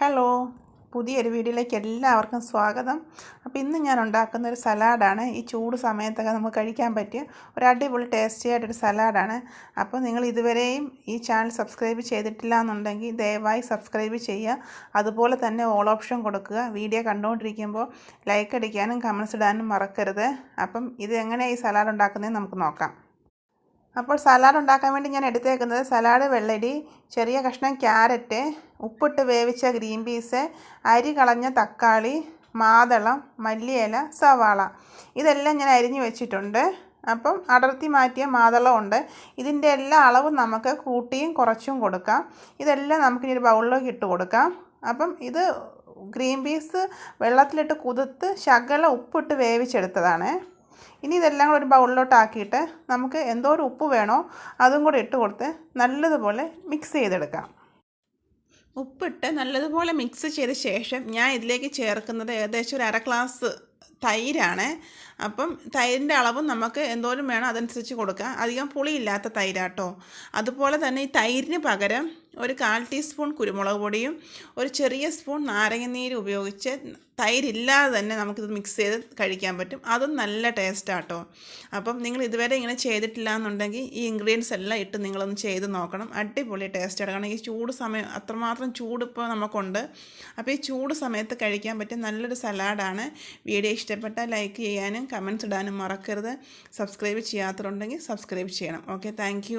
Hello പുതിയൊരു വീഡിയോയിലേക്ക് എല്ലാവർക്കും സ്വാഗതം. അപ്പോൾ ഇന്ന് ഞാൻ ഉണ്ടാക്കുന്ന ഒരു സലാഡാണ്. ഈ ചൂട് സമയത്തൊക്കെ നമുക്ക് കഴിക്കാൻ പറ്റിയ ഒരു അടിപൊളി ടേസ്റ്റി ആയിട്ടൊരു സലാഡാണ്. അപ്പോൾ നിങ്ങൾ ഇതുവരെയും ഈ ചാനൽ സബ്സ്ക്രൈബ് ചെയ്തിട്ടില്ല എന്നുണ്ടെങ്കിൽ ദയവായി സബ്സ്ക്രൈബ് ചെയ്യുക. അതുപോലെ തന്നെ ഓൾ ഓപ്ഷൻ കൊടുക്കുക. വീഡിയോ കണ്ടുകൊണ്ടിരിക്കുമ്പോൾ ലൈക്ക് അടിക്കാനും കമൻസ് ഇടാനും മറക്കരുത്. അപ്പം ഇത് എങ്ങനെയാണ് ഈ സലാഡ് ഉണ്ടാക്കുന്നതെന്ന് നമുക്ക് നോക്കാം. അപ്പോൾ സലാഡ് ഉണ്ടാക്കാൻ വേണ്ടി ഞാൻ എടുത്തേക്കുന്നത് സലാഡ് വെള്ളരി ചെറിയ കഷ്ണം ക്യാരറ്റ് ഉപ്പിട്ട് വേവിച്ച ഗ്രീൻ പീസ് അരി കളഞ്ഞ തക്കാളി മാതളം മല്ലിയില സവാള. ഇതെല്ലാം ഞാൻ അരിഞ്ഞു വെച്ചിട്ടുണ്ട്. അപ്പം അടർത്തി മാറ്റിയ മാതളമുണ്ട് ഇതിന്റെ എല്ലാ അളവും നമുക്ക് കൂട്ടിയും കുറച്ചും കൊടുക്കാം. ഇതെല്ലാം നമുക്കിനി ഒരു ബൗളിലേക്ക് ഇട്ട് കൊടുക്കാം. അപ്പം ഇത് ഗ്രീൻ പീസ് വെള്ളത്തിലിട്ട് കുതിർത്ത് ശകല ഉപ്പിട്ട് വേവിച്ചെടുത്തതാണ്. ഇനി ഇതെല്ലാം കൂടെ ഒരു ബൗളിലോട്ട് ആക്കിയിട്ട് നമുക്ക് ഒരു ഉപ്പ് വേണോ അതും കൂടെ ഇട്ട് കൊടുത്ത് നല്ലതുപോലെ മിക്സ് ചെയ്തെടുക്കാം. ഉപ്പിട്ട് നല്ലതുപോലെ മിക്സ് ചെയ്ത ശേഷം ഞാൻ ഇതിലേക്ക് ചേർക്കുന്നത് ഏകദേശം ഒരു അര ഗ്ലാസ് തൈരാണ്. അപ്പം തൈരിന്റെ അളവും നമുക്ക് എന്തോരം വേണം അതനുസരിച്ച് കൊടുക്കാം. അധികം പുളിയില്ലാത്ത തൈരാട്ടോ. അതുപോലെ തന്നെ ഈ തൈരിന് പകരം ഒരു കാൽ ടീസ്പൂൺ കുരുമുളക് പൊടിയും ഒരു ചെറിയ സ്പൂൺ നാരങ്ങനീര് ഉപയോഗിച്ച് തൈരില്ലാതെ തന്നെ നമുക്കിത് മിക്സ് ചെയ്ത് കഴിക്കാൻ പറ്റും. അതും നല്ല ടേസ്റ്റാട്ടോ അപ്പം നിങ്ങൾ ഇതുവരെ ഇങ്ങനെ ചെയ്തിട്ടില്ല എന്നുണ്ടെങ്കിൽ ഈ ഇൻഗ്രീഡിയൻസ് എല്ലാം ഇട്ട് നിങ്ങളൊന്ന് ചെയ്ത് നോക്കണം. അടിപൊളി ടേസ്റ്റാണ് കാരണം ഈ ചൂട് സമയം അത്രമാത്രം ചൂട് ഇപ്പോൾ നമുക്കുണ്ട്. അപ്പോൾ ഈ ചൂട് സമയത്ത് കഴിക്കാൻ പറ്റിയ നല്ലൊരു സലാഡാണ് വീഡിയോ ഇഷ്ടപ്പെട്ടാൽ ലൈക്ക് ചെയ്യാനും കമൻസ് ഇടാനും മറക്കരുത്. സബ്സ്ക്രൈബ് ചെയ്യാത്തതുണ്ടെങ്കിൽ സബ്സ്ക്രൈബ് ചെയ്യണം. Okay thank